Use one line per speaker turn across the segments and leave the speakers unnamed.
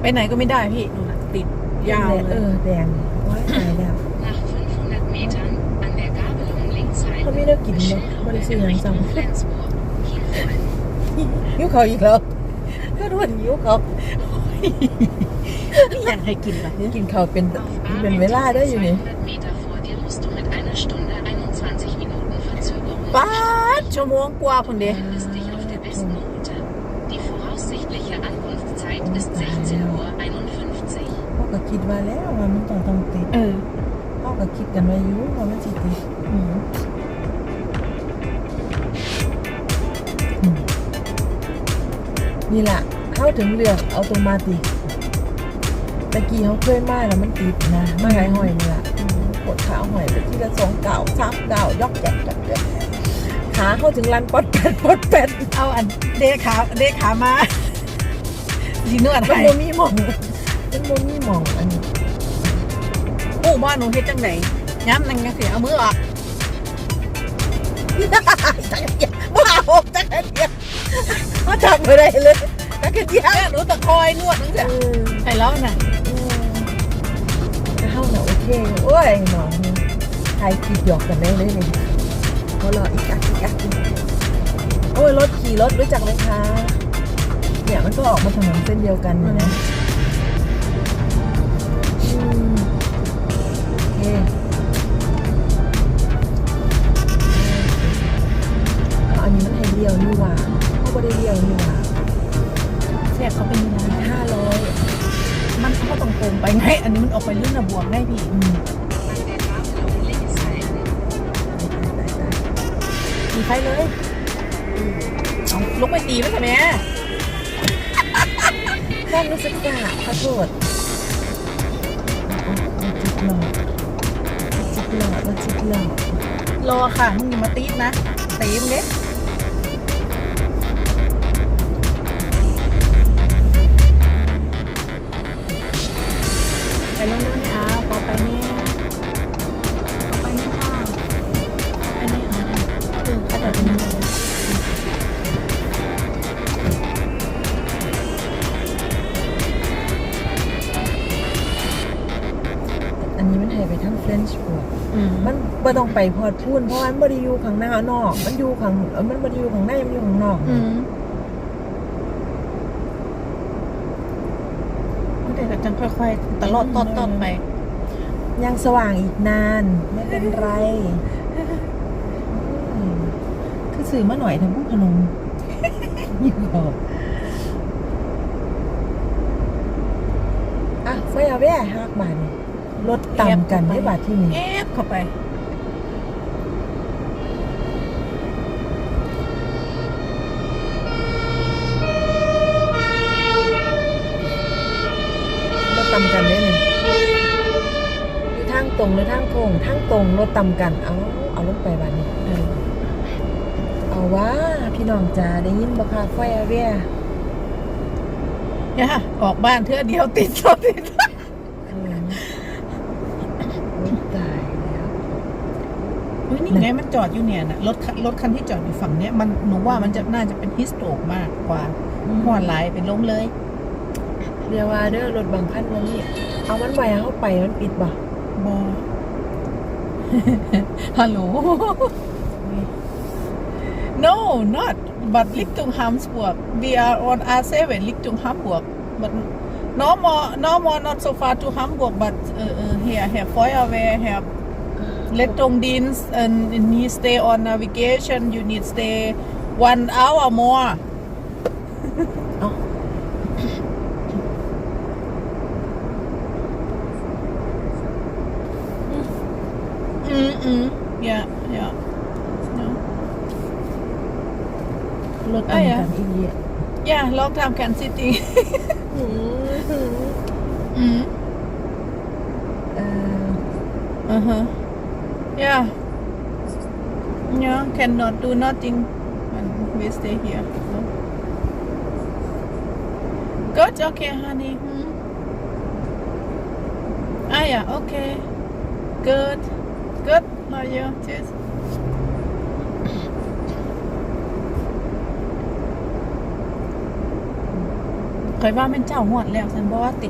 ไปไหนก็ไม่ได้พี่นู่นน่ะติดยาว
เอ
เลย
อแดงว้ายตายแล้ว
Nach 500 Metern an der Gabelung links
เขาไม่
halten.
ได้กินเนาะบริสุทธิ์ยังสั่ง
Richtung Flensburg. Hinfallen.
ยิ้วเขาอีกแล้วก็รวนยิ้วเขา
อยากให้กินแบบนี้
กินเขาวเป็น
Auf
เป็นเวลาได้อยู่นี่
200 Meter vor dir musst du mit einer Stunde 21 Minuten Verzögerung
ป้าดชั่วโมงกว่าคนเดียว
befindest
ก็คิดว่าแล้วว่ามันต้องต้องติด
เออ
พ่อก็คิดกันไว้อยู่ว่ามันสิติด
อืม
นี่แหละเข้าถึงเรื่องอัตโนมัติตะกี้เขาเคยมาแล้วมันติดนะมาหายหอยนี่แหละกดขาหอยไปทีละสองเก่าสามเก่ายอกแจกจักเด็ขาเข้าถึงรันปอดเป็ดปอดเป็ด
เอาอันเดขาเดขามาสีนวด
มัน
ให้
โมมีหมอง มันโมมีหมองอันนี้
ผู้บ้านหนูเฮ็ดจังไหนย้ำนั่งยังเสียเอามือออก
จักรเดียวบ้าหกจักรเดียวเขาทำอะไรเลยจักรเดียว
เนี่ยหนูตะคอยนวดนั่งเสีย
เออ
ให้แล้วน่ะ
เข้าหน่ะโอเคโอ้ยหนอนใครคิดหยอกกันได้เลยเนี่ยเขารออีกอักอีกอักอีกโอ้ยรถขี่รถรู้จักไหมคะเนี่ยมันก็ออกมาถนนเส้นเดียวกันนะ อันนี้มันให้เลี้ยวนี่หว่าเขาไม่ได้เลี้ยวนี่หว่า
เสียเขาเป็นยังไง
ห้าร้อย
มันเขาตรงตรงไปไง อันนี้มันออกไปลื่นระบวกได้พี่
ม
An der Gabelung links halten.
ตายตาย
ตีไฟเลยเอาลุกไปตีมันทำไม
แค่รู้สึกกะขอโทษหลอก หลอดจิกหลอด
รอค่ะมึงอย่ามาตีดนะตีมเด้ไปเร็วๆนี่อาพอไปเนี่ยพอไปเนี่ยค่ะไปเนี่ยอาเออก็จะเป็นยังไง
อันนี้มันให้ไปทั้งเฟรนช์บวก
ม
มันไม่ต้องไปพอดพูนเพราะว่ามันไม่ได้อยู่ข้างหน้านอก มันอยู่ข้างเออมันไม่ได้อยู่ข้างในมันอยู่ข้างนอก
อืมเดี๋ยวจะค่อยๆตลอดตอดตอดไป
ยังสว่างอีกนาน ไม่เป็นไรอืมคือสื่อมาหน่อยทำผู้พนมอยู่บอกอะไฟเอาแว่ฮักบาน รถต่ำกันได้บาทที่นี่
เอฟเข้าไป
รถต่ำกันได้เลยอยู่ทางตรงหรือทางโค้งทางตรงรถต่ำกัน เอา เอารถไปบานนี้
เออ
เอาว่าพี่น้องจ๋าได้ยินบ่คะไฟเอาแว่
ย่าออกบ้านเทื่อเดียวติดโซติด
เออโอ๊ยตายแล้ว
อุ้ยนี่ไงมันจอดอยู่เนี่ยนะรถคันรถคันที่จอดอยู่ฝั่งเนี้ยมันหนูว่ามันจะน่าจะเป็นฮิสโตรกมากกว่าหัวไหลายเป็นล้มเลย
เดี๋ยวว่าเด้อรถบางคันวันนี้เอามันไว้เข้าไปมันปิดบ่
บอฮัลโหล no not but Richtung Hamburg we are on R7 Richtung Hamburg but no more no more not so far to Hamburg but uh, uh, here here Feuerwehr here Rettungsdienst and he stay on navigation you need stay one hour more
เอ้า
อืมอืม yeah yeah no
รถต่ำกันอีเดีย
yeah long time can sitting
อืมอืม
อืม
เอ่อ
uh huh yeah yeah cannot do nothing when we stay here no. good okay honey hmm. ah yeah okay good good how are you cheers เคยว่าแม่นเจ้าหอดแล้วฉันบอกว่าติ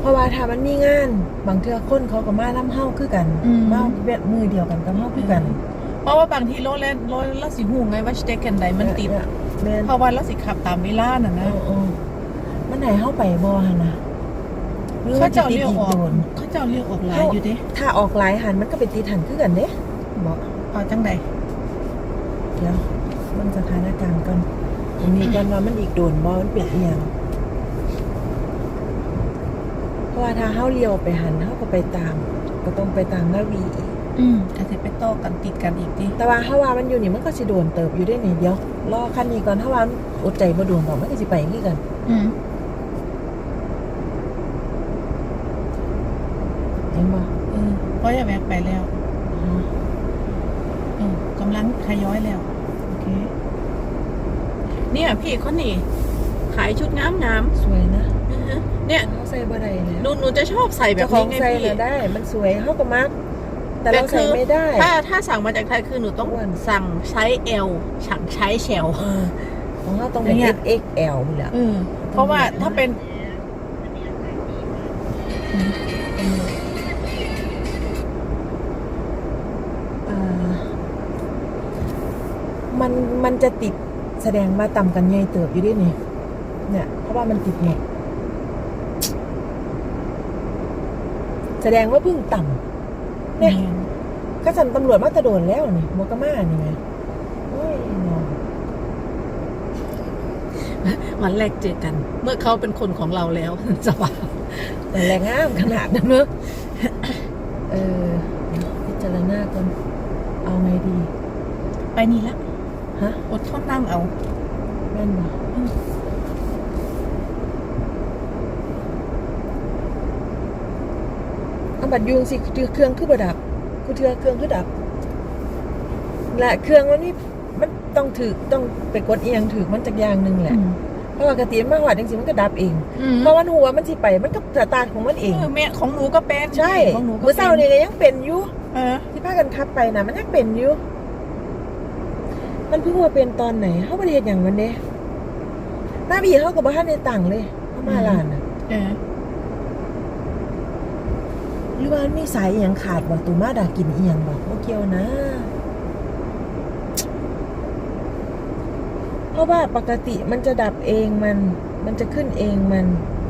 เพราะว่าถ้ามันมีงาน บางเทื่อคนเขาก็มาน้ำเฮาคือกันมาเวทมือเดียวกันกับเฮาคือกัน
เพราะว่าบางทีรถแล้วรถแล้วสิหูไงว่าสเตกันใดมันติด
เยแม่น
เพราะว่าเราสิขับตามเวลาน่ะ
เอ
นะ
อเออมันไหนเฮาไปบ่หั่นนะหรือ
เขา
ว่าจะ
เจ้า
ติด
เรียก
อีก
ออก
โดน
เขาเจ้าเรียกออกหลายอยู่เด้
ถ้าออกหลายหันมันก็เป็นติดหันคือกันเด้บ่
เอาจังใด
เดี๋ยวมันสถานการณ์ก่อนตรงนี้ก่อนว่ามันอีกโดนบ่มันเป็นอีหยังเพราะ ว่าถ้าเฮาเลี้ยวไปหันเฮาก็ไปตาม ก็ต้องไปตามนาวีอีก
อืมก็สิไปโต้กันติดกันอีกดิ
แต่ว่าถ้าว่ามันอยู่นี่มันก็สิโดนเติบอยู่ได้นี่เดียวรอคันนี้ก่อนถ้าว่ามันอดใจบ่โดนดอกมันก็สิไปอย่างนี้กัน
อืม
เห็นบ่
เออเพราะอย่าแวกไปแล้ว
อ๋อ
เออกำลังขย้อยแล้ว
โอเค
เนี่ย พี่คนนี้ขายชุดงามงาม
สวยนะ
ๆอือฮะ เนี่ย
เฮาใส่บ่ได้เลย
หนูหนูจะชอบใส่แบบ
เจ้าขอ
นี้
ง
ไง
ใส่
พี่
น่ะได้ มันสวยเฮาก็มัก แต่เราใส่ไม่ได้
ถ้าถ้าสั่งมาจากไทยคือหนูต้อง
อ้วน
สั่งใช้ L สั่งใช้ Shell
เออของเราต้องเป็น
อย่างเงี้ย
XXL นี่แหละ
เออเพราะว่าถ้าเป็น
อ่ามันมันจะติดแสดงมาต่ำกันใหญ่เติบอยู่ด้วยนี่เนี่ย เพราะว่ามันติดหมดแส ดงว่าเพิ่งต่ำเนี่ยข้าสันตำรวจมาตะโดนแล้วนี่มกมานี่ไงโอ้ยเนาะ
วันแรกเจอกัน เมื่อเขาเป็นคนของเราแล้วสบาย
แต่แรงงามขนาดนั้นเนอะเออเดี๋ยวพิจารณาก่อนเอาไงดี
ไปนี่ละ
ฮะ
อดทนนั่งเอา
แม่นบ่
อืม
เอา บัดยุงสิคือเครื่องคือบ่ดับคือเทือเครื่องคือดับ และเครื่องมันนี่มันต้องถือต้องไปกดเอียงถือมันจากอย่างหนึ่งแหละเพราะว่ากติมันมาหอดจริงๆมันก็ดับเอง
อืม
เพราะมันหัวมันสิไปมันก็สตาร์ทของมันเอง
เออแม่ของหนูก็เป็น
ใช่
ของหนูก็
เมื่อเช้านี่ก็ยังเป็นอยู่
เออ
ที่พากันขับไปนะมันยังเป็นอยู่มันเพิ่งมาเป็นตอนไหนเขาประเทศอย่างมันเด้หน้าบีเขากับบ้านในต่างเลยเขามาลานน่ะ
เออ
หรือว่ามันมีสายอหย่างขาดบ่ตูมาดากินเอียงบ่โอเกี่ยวนะ เพราะว่าปกติมันจะดับเองมัน มันจะขึ้นเองมัน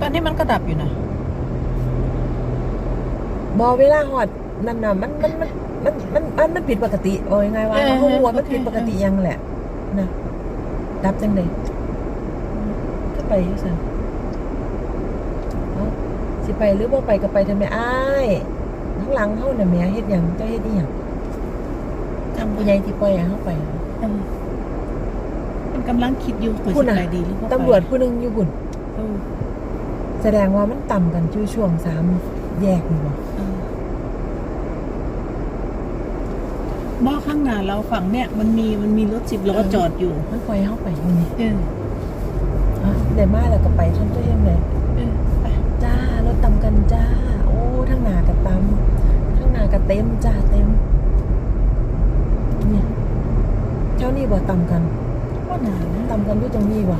ตอนนี้มันก็ดับอยู่นะ
บอเวลาหอดนั่นน่ะมันมันมันมันมันมันมันผิดปกติโอ้ยไงวะเขาหัวมันผิดปกติยังแหละนะดับจังเลยก็ไปอยู่สันเอา สิไปหรือว่าไปก็ไปทำไมอ้ายข้างหลังเขาเนี่ยแม่เฮ็ดหยังเจ้าเฮ็ดอีหยัง
จำ
ผู้ใหญ่ที่ปล่อยให้เขาไป
เออมันกำลังคิดอยู่ว่า
คุณ
จะ
น่ะ
ไปดีหรือว่าไป
ตำรวจผู้หนึงอยู่บุญ
เออ
แสดงว่ามันต่ำกันช่วช่วงสามแยกนี่บ่
เออบ้าข้างหน้าเราฝั่งเนี่ยมันมีมันมีรถสิบล้อจอดอยู่
มันปล่อยให้เขาไปอยู่นี่
เออ
อะได้มาแล้วก็ไปทนตัวเองเลย
เออไป
จ้ารถตำกันจ้า โอ้ทั้งหนากับตำทั้งหนากับเต็มจ้าเต็มเนี่ยเท่านี้บ่ตำกัน
ว่าหนานะ
ตำกันอยู่ตรงนี้บ่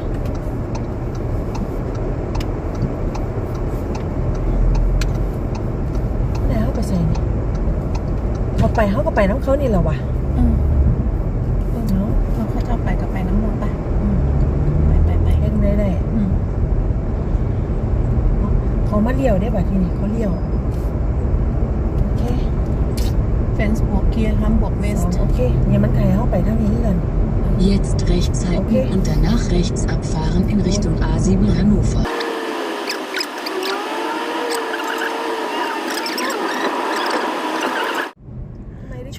ไหนเขาไปใส่นี่เขา ไปเขาก็ไปน้ำเขานี่แหละวะ
เออ
เออเนาะ
เราเขาจะเอาไปกับไปน้ำมันไป
อืม
ไปไปไป
เฮ็ดได้ได้
อืม
เขามาเลี้ยวได้บ่ทีนี้เขาเลี้ยวโอเค
เฟนส์บวกเกียร์ฮัมบวกเวส
สอง
ต์
โอเคเนี่ยมันไกลเข้าไปทางนี้กัน
Jetzt rechts halten
Okay.
und danach rechts abfahren in Richtung A7 Hannover.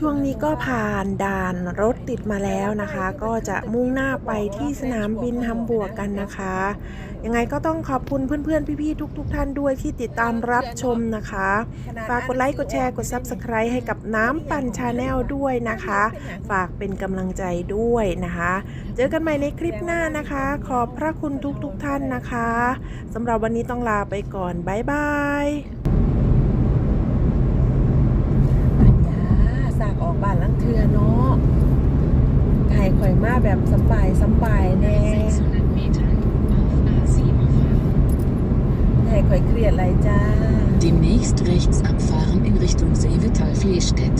ช่วงนี้ก็ผ่านด่านรถติดมาแล้วนะคะ ก็จะมุ่งหน้าไปที่สนามบินฮัมบวร์กกันนะคะ ยังไงก็ต้องขอบคุณเพื่อนๆ พี่ๆ ทุก ๆ ท่านด้วยที่ติดตามรับชมนะคะ ฝากกดไลค์ กดแชร์ กด Subscribe ให้กับน้ำปั่นชาแนลด้วยนะคะ ฝากเป็นกำลังใจด้วยนะคะ เจอกันใหม่ในคลิปหน้านะคะ ขอบพระคุณทุกๆท่านนะคะสำหรับวันนี้ต้องลาไปก่อนบ๊ายบาย ปัญญาสากออกบ้านลังเทือเนาะให้ข่อยมาแบบสำบายสำบายแน่
600 Metern auf A7 fahren.
ให้ข่อยเครียดอะไรจ้า
Demnächst rechts abfahren in Richtung Seevetal-Flehstedt.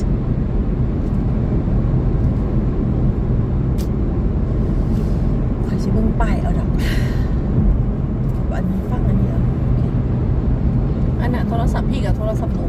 ข่อยสิเบิ่งป้ายเอาดอกอันนี้ฟังอันนี้เอา
อันน่ะโทรศัพท์พี่กับโทรศัพท์หนู